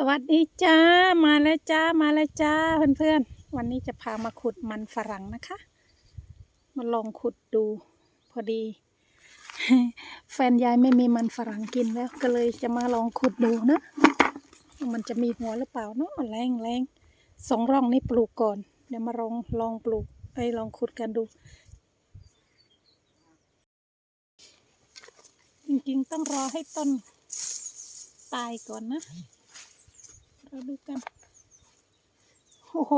สวัสดีจ้ามาแล้วจ้ามาแล้วจ้าเพื่อนๆ วันนี้จะพามาขุดมันฝรั่งนะคะ มาลองขุดดูพอดี แฟนยายไม่มีมันฝรั่งกินแล้ว ก็เลยจะมาลองขุดดูนะมันจะมีหัวหรือเปล่าเนาะแรงแรงสองร่องนี้ปลูกก่อน เดี๋ยวมาลองลองปลูกไอ้ลองขุดกันดู จริงๆต้องรอให้ต้นตายก่อนนะ เราดูกัน โอ้โห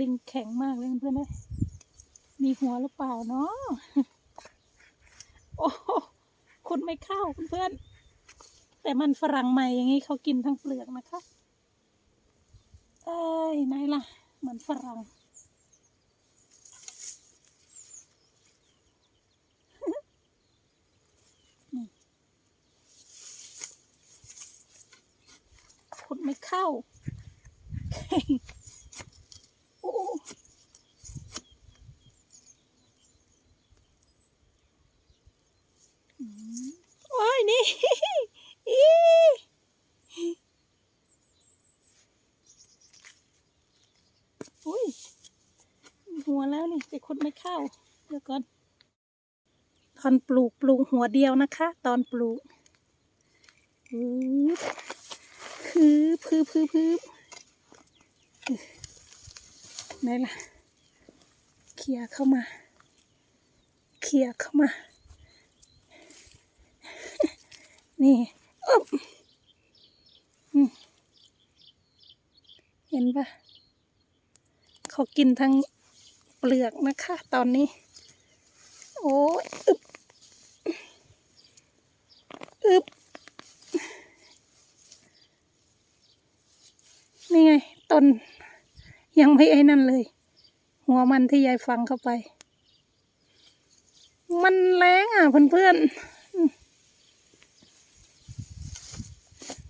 ดึงแข็งมากเลยเพื่อนเลยมีหัวหรือเปล่าเนาะโอ้โหคุณไม่เข้าเพื่อนแต่มันฝรั่งใหม่อย่างนี้เขากินทั้งเปลือกนะคะเอ้ยไหนล่ะมันฝรั่ง ขุดไม่เข้าโอ้โอ้ยนี่อีอุ้ยหัวแล้วนี่แต่ขุดไม่เข้า เดี๋ยวก่อน ตอนปลูกปลูกหัวเดียวนะคะ ตอนปลูกอือ พืบพืบพืบพืบไหนล่ะเคลียร์เข้ามาเคลียร์เข้ามา นี่อบเห็นปะเขากินทั้งเปลือกนะคะ ตอนนี้ โอ้ยอึบอึบ นี่ไง ต้น ยังไม่ไอ้นั่นเลย หัวมันที่ยายฟังเข้าไป มันแรงอะเพื่อนๆอืม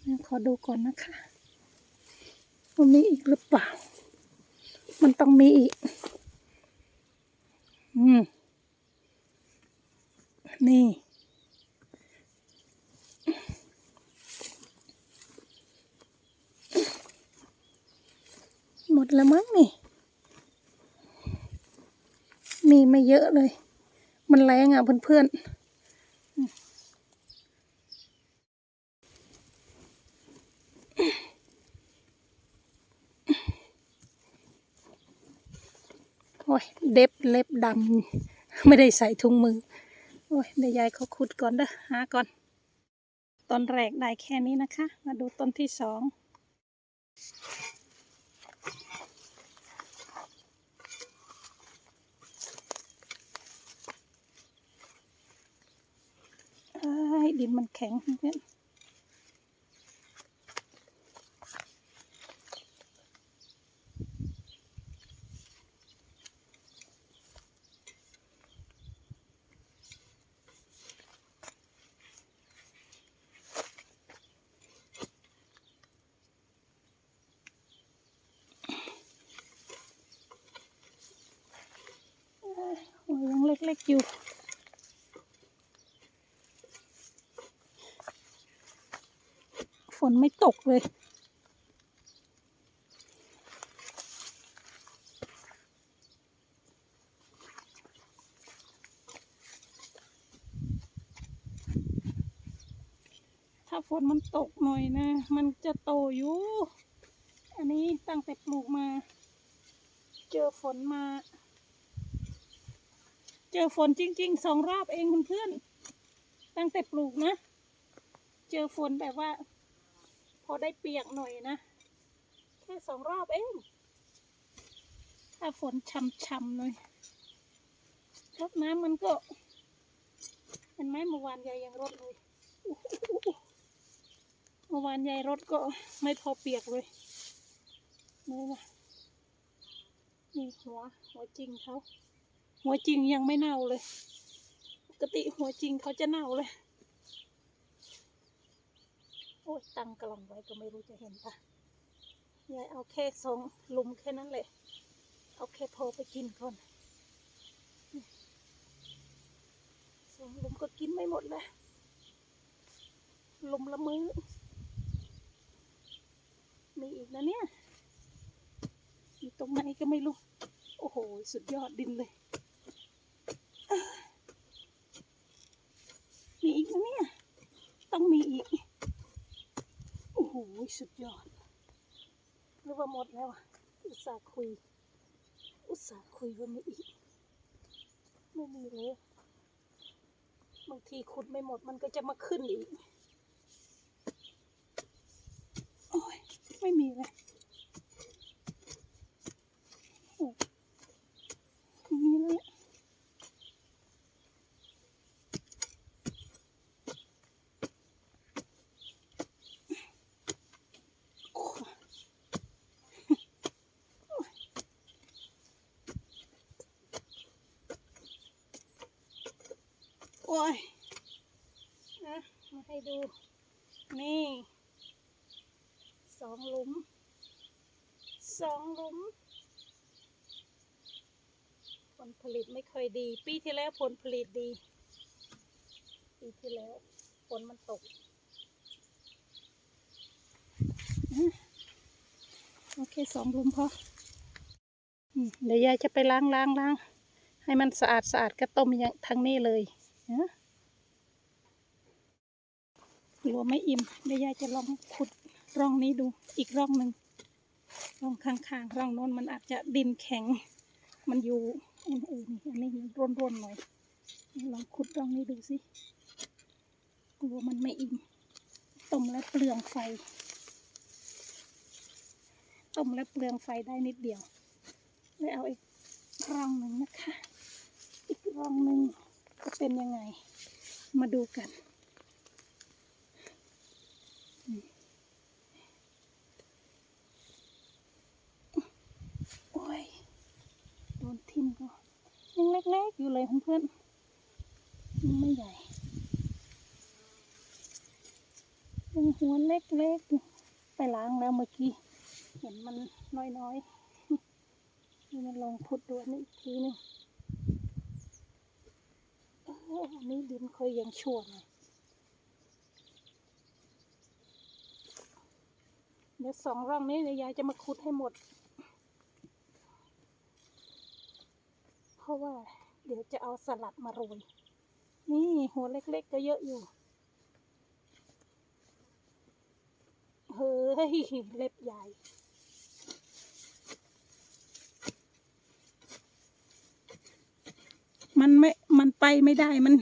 เดี๋ยวขอดูก่อนนะคะมันมีอีกหรือเปล่า มันต้องมีอีก อืม นี่ หมดแล้วมั้งนี่ มี ไม่เยอะเลย มันแรงอะเพื่อนๆ โอ้ยเด็บเล็บดำไม่ได้ใส่ถุงมือ โอ้ยเดี๋ยวยายเขาขุดก่อนเด้อหาก่อนต้นแรกได้แค่นี้นะคะ มาดูต้นที่สอง เอ้ย ดินมันแข็งเพื่อนเอ้ยหัวยังเล็กๆอยู่ นไม่ตกเลย ถ้าฝนมันตกหน่อยนะ มันจะโตอยู่ อันนี้ตั้งแต่ปลูกมา เจอฝนมา เจอฝนจริงๆสองรอบเองเพื่อนๆตั้งแต่ปลูกนะ เจอฝนแบบว่า อได้เปียกหน่อยนะ แค่สองรอบเอง ถ้าฝนช่ำๆหน่อยรดน้ำมันก็เห็นไหมเมื่อวานยายยังรดเลยเมื่อวานยายรดก็ไม่พอเปียกเลยนี่นะนี่หัว หัวจริงเขา หัวจริงยังไม่เน่าเลย ปกติหัวจริงเขาจะเน่าเลย อ้ยตั้งกล่องไว้ก็ไม่รู้จะเห็นปะยายเอาแค่สองหลุมแค่นั้นแหละ เอาแค่พอไปกินก่อนสองหลุมก็กินไม่หมดเลยหลุมละมือ้อกนะเนี่ย อยู่ตรงไหนก็ไม่รู้ โอ้โห สุดยอดดินเลยเอ้ยมีอีกนะเนี่ย ต้องมีอีก โอ้โห สุดยอดหรือว่าหมดแล้วอะอุตส่าห์คุย อุตส่าห์คุยว่ามีอีก ไม่มีเลยบางทีขุดไม่หมดมันก็จะมาขึ้นอีก โอ้ย ไม่มีเลยโอ้ไม่มีเลยโอ้ย โอ้ยนะมาให้ดู นี่สองหลุมสองหลุม ผลผลิตไม่ค่อยดี ปีที่แล้วผลผลิตดี ปีที่แล้วฝนมันตก โอเคสองหลุมพอเดี๋ยวยายจะไปล้างล้างล้างให้มันสะอาดสะอาดก็ต้มอย่างทั้งนี้เลย นะกลัวไม่อิ่มเดี๋ยวยายจะลองขุดร่องนี้ดูอีกร่องหนึ่งร่องข้างๆร่องโน้นมันอาจจะดินแข็ง มันอยู่เออเออนี่อันนี้มันร่วนๆหน่อยลองขุดร่องนี้ดูสิกลัวมันไม่อิ่มต้มแล้วเปลืองไฟต้มแล้วเปลืองไฟได้นิดเดียวเลยเอาอีกร่องหนึ่งนะคะ อีกร่องหนึ่ง จะเป็นยังไง มาดูกัน โอ้ย โดนทิ่มก็ยังเล็กๆอยู่เลยเพื่อนๆยังไม่ใหญ่ ยังหัวเล็กๆอยู่ไปล้างแล้วเมื่อกี้ เห็นมันน้อยๆนี่มันลองพุดดูอันนี้อีกทีหนึง อันนี้ดินเคยยังชั่วหน่อยเดี๋ยวสองร่องนี้เดี๋ยวยายจะมาขุดให้หมด เพราะว่า เดี๋ยวจะเอาสลัดมาโรย นี่หัวเล็กๆก็เยอะอยู่ เฮ้ย เล็บใหญ่มันไม่ มันไปไม่ได้มัน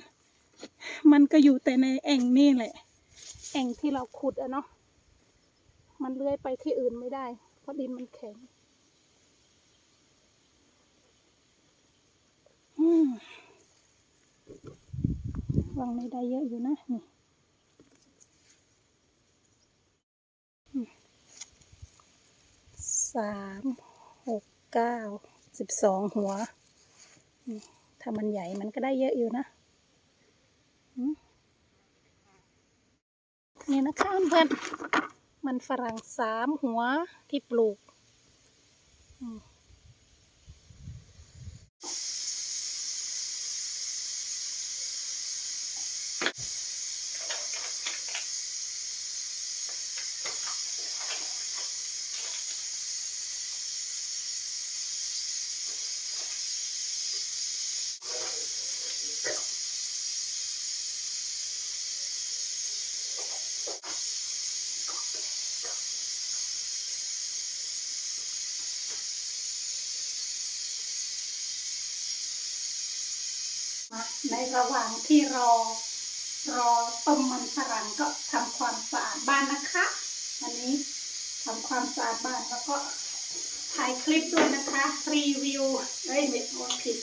มันก็อยู่แต่ในแอ่งนี่แหละ แอ่งที่เราขุดอะเนาะมันเลื้อยไปที่อื่นไม่ได้ เพราะดินมันแข็งวางไม่ได้เยอะอยู่นะนี่สามหกเก้าสิบสองหัว ถ้ามันใหญ่มันก็ได้เยอะอยู่นะนี่นะคะเพื่อนมันฝรั่งสามหัวที่ปลูก ในระหว่างที่รอรอต้มมันฝรั่งก็ทำความสะอาดบ้านนะคะวันนี้ทำความสะอาดบ้านแล้วก็ถ่ายคลิปด้วยนะคะรีวิวเอ้ยไม่โอ้ผิด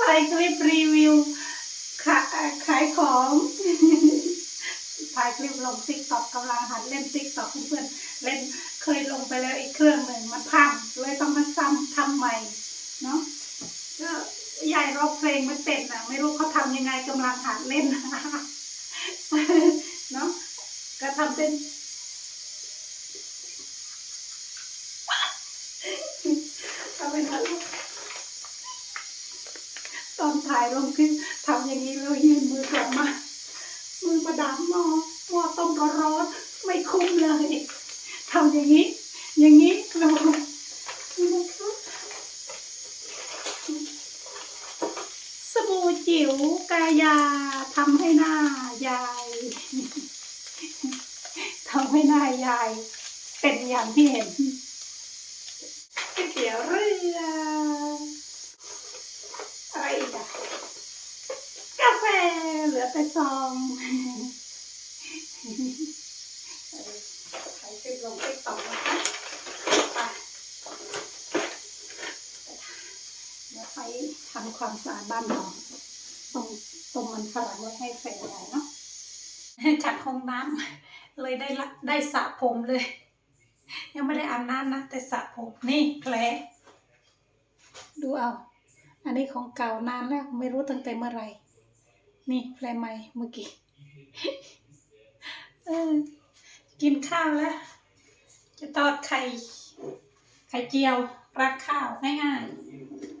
ถ่ายคลิปรีวิวขาขายของถ่ายคลิปลงติ๊กต็อกกำลังหัดเล่นติ๊กต็อกเพื่อนๆเล่นเคยลงไปแล้วอีกเครื่องหนึ่งมันพังเลยต้องมาซ้ำทำใหม่เนาะ ก็ยายร้องเพลงไม่เป็นอะไม่รู้เขาทำยังไงกำลังหัดเล่นเนาะก็ทำเป็นทำเป็นตอนถ่ายลงคลิปทำอย่างนี้แล้วยื่นมือกลับมา มือประดามมอหม้อต้มร้อนๆไม่คุ้มเลยทำอย่างนี้ อย่างนี้เราสบู่จิ๋วกายาทำให้หน้ายายทำให้หน้ายาย เป็นอย่างที่เห็นก๋วยเตี๋ยวเรืออะไรอีกอะกาแฟเหลือแต่ซองใส่ขึ้นลงไปต่อนะคะไปเดี๋ยวไปทำความสะอาดบ้านเราตรง ตรงมันฝรั่งไว้ให้แฟนยายเนาะขัดห้องน้ำเลยได้ได้สระผมเลย ยังไม่ได้อาบน้ำนะ แต่สระผมนี่แผลดูเอา อันนี้ของเก่านานแล้ว ไม่รู้ตั้งแต่เมื่อไหร่ นี่แผลใหม่เมื่อกี้อกินข้าวแล้ว จะทอดไข่ ไข่เจียวรักข้าวง่ายๆ